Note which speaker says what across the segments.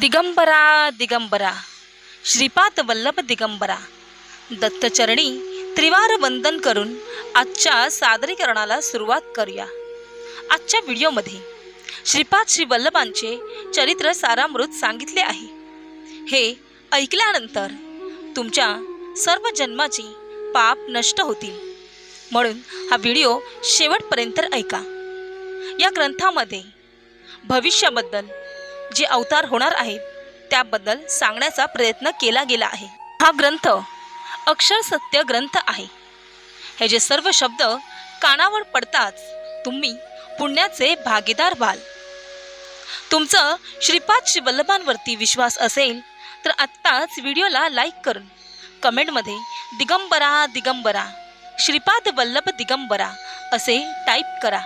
Speaker 1: दिगंबरा दिगंबरा. श्रीपाद वल्लभ दिगंबरा. दत्तचरणी त्रिवार वंदन करून आजच्या सादरीकरणाला सुरुवात करूया. आजच्या व्हिडिओमध्ये श्रीपाद श्री वल्लभांचे चरित्र सारामृत सांगितले आहे. हे ऐकल्यानंतर तुमच्या सर्व जन्माची पाप नष्ट होतील. म्हणून हा व्हिडिओ शेवटपर्यंत ऐका. या ग्रंथामध्ये भविष्याबद्दल जे अवतार होणार आहेत त्याबद्दल सांगण्याचा प्रयत्न केला गेला आहे. हा ग्रंथ अक्षर सत्य ग्रंथ आहे. हे जे सर्व शब्द कानावर पडताच तुम्ही पुण्याचे भागीदार व्हाल. तुमचं श्रीपाद श्रीवल्लभांवरती विश्वास असेल तर आत्ताच व्हिडिओला लाईक करून कमेंटमध्ये दिगंबरा दिगंबरा श्रीपाद वल्लभ दिगंबरा असे टाईप करा.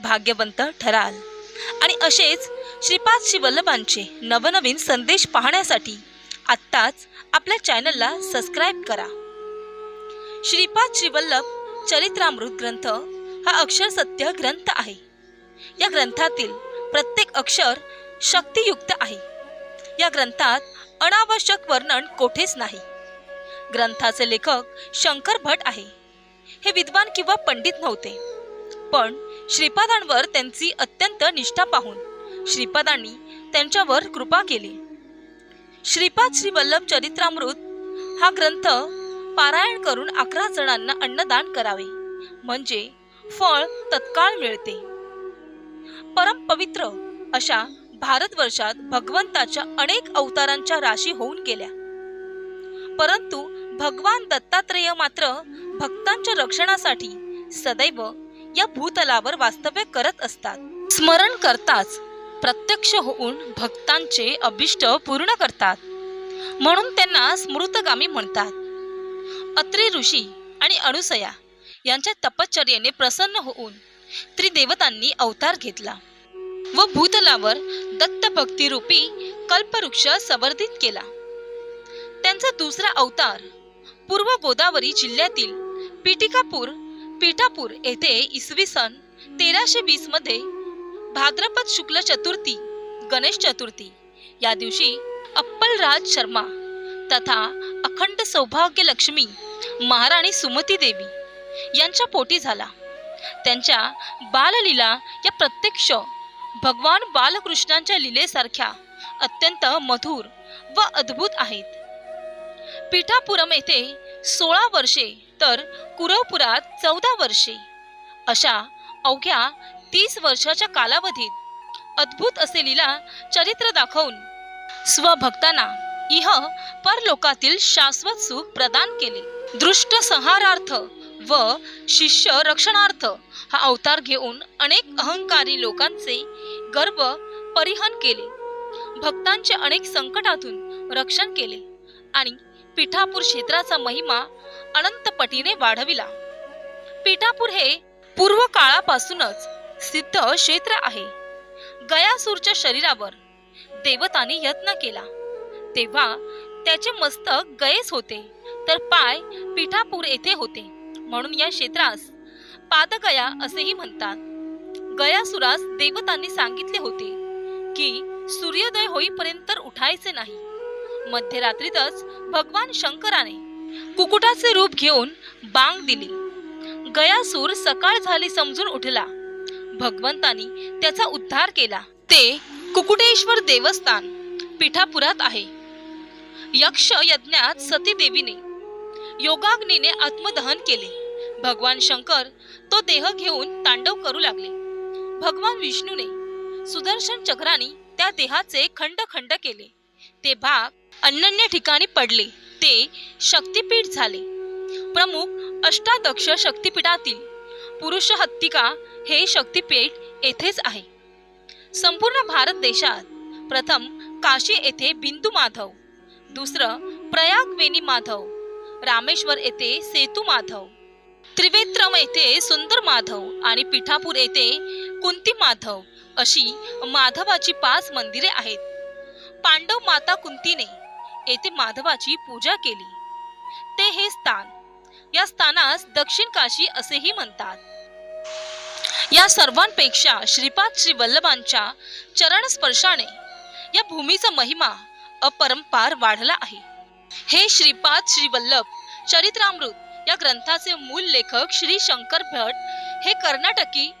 Speaker 1: भाग्यवंत ठराल. आणि असेच श्रीपाद श्री वल्लभांचे नवनवीन संदेश पाहण्यासाठी आत्ताच आपल्या चॅनलला सबस्क्राईब करा. श्रीपाद श्रीवल्लभ चरित्रामृत ग्रंथ हा अक्षर सत्य ग्रंथ आहे. या ग्रंथातील प्रत्येक अक्षर शक्तियुक्त आहे. या ग्रंथात अनावश्यक वर्णन कोठेच नाही. ग्रंथाचे लेखक शंकर भट आहे. हे विद्वान किंवा पंडित नव्हते. पण श्रीपादांवर त्यांची अत्यंत निष्ठा पाहून श्रीपादांनी त्यांच्यावर कृपा केली. श्रीपाद श्री वल्लभ चरित्रामृत हा ग्रंथ पारायण करून अकरा जणांना अन्नदान करावे. म्हणजे फळ तत्काळ मिळते. परम पवित्र अशा भारतवर्षात भगवंताच्या अनेक अवतारांच्या राशी होऊन गेल्या. परंतु भगवान दत्तात्रेय मात्र भक्तांच्या रक्षणासाठी सदैव या भूतलावर वास्तव्य करत असतात. स्मरण करताच प्रत्यक्ष होऊन भक्तांचे अभिष्ट पूर्ण करतात. म्हणून त्यांना स्मृतगामी म्हणतात. अत्रि ऋषी आणि अनुसया यांच्या तपश्चर्येने प्रसन्न होऊन त्रिदेवतांनी अवतार घेतला व भूतलावर दत्तभक्तीरूपी कल्पवृक्ष संवर्धित केला. त्यांचा दुसरा अवतार पूर्व गोदावरी जिल्ह्यातील पिटिकापूर पिठापूर येथे इसवी सन तेराशे वीसमध्ये भाद्रपद शुक्ल चतुर्थी गणेश चतुर्थी या दिवशी अप्पलराज शर्मा तथा अखंड सौभाग्य लक्ष्मी महाराणी सुमती देवी यांच्या पोटी झाला. त्यांच्या बाललीला या प्रत्यक्ष भगवान बालकृष्णांच्या लीलेसारख्या अत्यंत मधुर व अद्भुत आहेत. पिठापुरम येथे सोळा वर्षे तर कुरवपुरात चौदा वर्षे अशा अवघ्या तीस वर्षाच्या कालावधीत अद्भुत असे लीला चरित्र दाखवून स्वभक्तांना इह परलोकातील शाश्वत सुख प्रदान केले. दृष्ट संहारार्थ व शिष्य रक्षणार्थ हा अवतार घेऊन अनेक अहंकारी लोकांचे गर्व परिहन केले. भक्तांचे अनेक संकटातून रक्षण केले आणि पिठापूर क्षेत्राचा महिमा अनंत पटीने वाढविला. पिठापूर हे पूर्व काळापासूनच सिद्ध क्षेत्र आहे. गयासूरच्या शरीरावर देवतांनी यत्न केला. तेव्हा त्याचे मस्तक गयेस होते तर पाय पिठापूर येथे होते. म्हणून या क्षेत्रास पादगया असेही म्हणतात. गयासुरास देवतांनी सांगितले होते की सूर्योदय होईपर्यंत उठायचे नाही. मध्यरात्रीतच भगवान शंकराने कुकुटाचे रूप घेऊन बांग दिली. गयासूर सकाळ झाली समजून उठला. भगवंतानी त्याचा उद्धार केला. ते कुकुटेश्वर देवस्थान पिठापुरात आहे. यक्ष यज्ञात सती देवीने योगाग्नीने आत्मदहन केले. भगवान शंकर तो देह घेऊन तांडव करू लागले. भगवान विष्णूने सुदर्शन चक्राने त्या देहाचे खंड खंड केले. ते भाग अनन्य ठिकाणी पडले. ते शक्तिपीठ झाले. प्रमुख अष्टादक्ष शक्तिपीठातील पुरुष हत्तिका हे शक्तिपीठ येथेच आहे. संपूर्ण भारत देशात प्रथम काशी येथे बिंदू माधव दुसरं प्रयाग वेणी माधव रामेश्वर येथे सेतू माधव त्रिवेत्रम येथे सुंदर माधव आणि पिठापूर येथे कुंती माधव अशी माधवाची पाच मंदिरे आहेत. पांडव माता कुंतीने येथे माधवाची पूजा केली. ते हे स्थान या स्थानास दक्षिण काशी असेही म्हणतात. या सर्वांपेक्षा श्रीपाद श्री वल्लभांच्या चरण स्पर्शाने या भूमीचा महिमा अपरंपार वाढला आहे. हे श्रीपाद श्री वल्लभ चरित्रामृत या ग्रंथाचे मूल लेखक श्री शंकर भट हे कर्नाटकी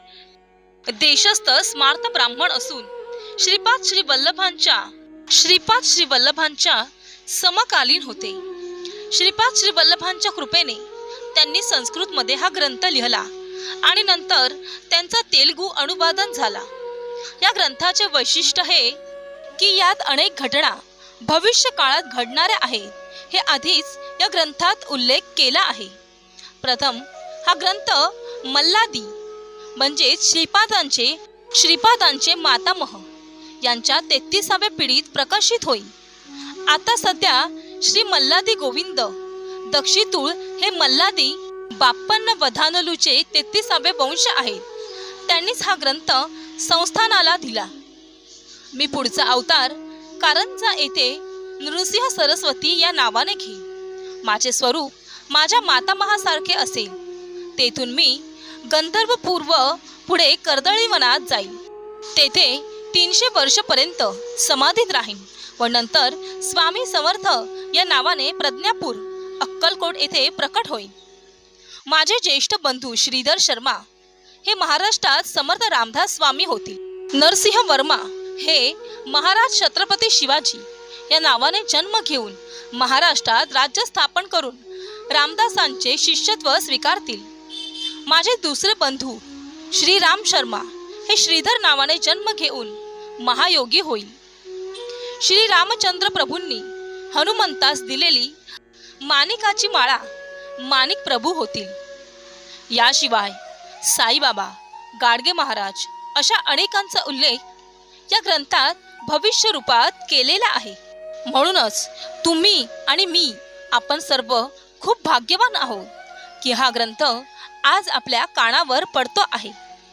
Speaker 1: देशस्थ स्मार्त ब्राह्मण असून श्रीपाद श्री वल्लभांच्या श्रीपाद श्री वल्लभांच्या समकालीन होते. श्रीपाद श्री वल्लभांच्या कृपेने त्यांनी संस्कृतमध्ये हा ग्रंथ लिहिला आणि नंतर त्यांचा तेलगू अनुवादन झाला. या ग्रंथाचे वैशिष्ट्य हे की यात अनेक घटना भविष्य काळात घडणाऱ्या आहेत हे आधीच या ग्रंथात उल्लेख केला आहे. प्रथम हा ग्रंथ मल्लादी म्हणजेच श्रीपादांचे श्रीपादांचे मातामह यांच्या तेहतीसाव्या पिढीत प्रकाशित होईल. आता सध्या श्री मल्लादी गोविंद दक्षितूळ हे मल्लादी बाप्पन्न वधानलूचे तेहतीसावे वंश आहेत त्यांनीच हा ग्रंथ संस्थानाला दिला. मी पुढचा अवतार कारंजा येथे नृसिंह सरस्वती या नावाने घेईन. माझे स्वरूप माझ्या मातामहासारखे असेल. तेथून मी गंधर्वपूर्व पुढे कर्दळीवनात जाईल तेथे तीनशे वर्षपर्यंत समाधीत राहीन व नंतर स्वामी समर्थ या नावाने प्रज्ञापूर अक्कलकोट येथे प्रकट होईल माझे ज्येष्ठ बंधू श्रीधर शर्मा हे महाराष्ट्रात समर्थ रामदास स्वामी होतील. नरसिंह वर्मा हे महाराज छत्रपती शिवाजी या नावाने जन्म घेऊन महाराष्ट्रात राज्य स्थापन करून रामदासांचे शिष्यत्व स्वीकारतील. माझे दुसरे बंधू श्रीराम शर्मा हे श्रीधर नावाने जन्म घेऊन महायोगी होईल. श्री रामचंद्र प्रभूंनी हनुमंतास दिलेली माणिकाची माळा माणिक प्रभू होतील. याशिवाय साईबाबा गाडगे महाराज अशा अनेकांचा उल्लेख या ग्रंथात भविष्य रूपात केलेला आहे. म्हणूनच तुम्ही आणि मी आपण सर्व खूप भाग्यवान आहोत की हा ग्रंथ आज आपल्या कानावर पडतो आहे.